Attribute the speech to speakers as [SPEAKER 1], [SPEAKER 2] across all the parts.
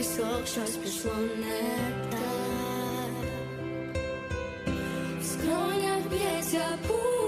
[SPEAKER 1] пісок, щось пішло не так. В скронях б'ється пульс,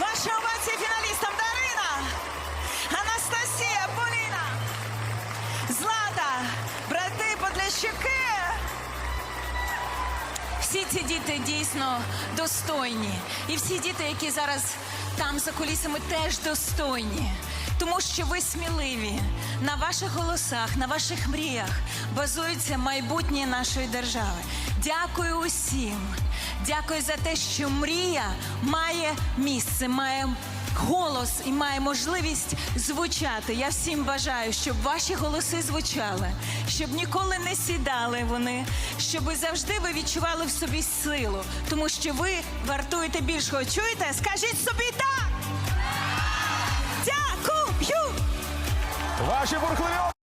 [SPEAKER 2] Ваші овації фіналістам Дарина, Анастасія, Поліна, Злата, брати Подлящуки. Всі ці діти дійсно достойні. І всі діти, які зараз там за кулісами, теж достойні. Тому що ви сміливі. На ваших голосах, на ваших мріях базується майбутнє нашої держави. Дякую усім. Дякую за те, що мрія має місце, має голос і має можливість звучати. Я всім бажаю, щоб ваші голоси звучали, щоб ніколи не сідали вони, щоб завжди ви відчували в собі силу, тому що ви вартуєте більшого. Чуєте? Скажіть собі так! Дякую!
[SPEAKER 3] Ваші бурхливі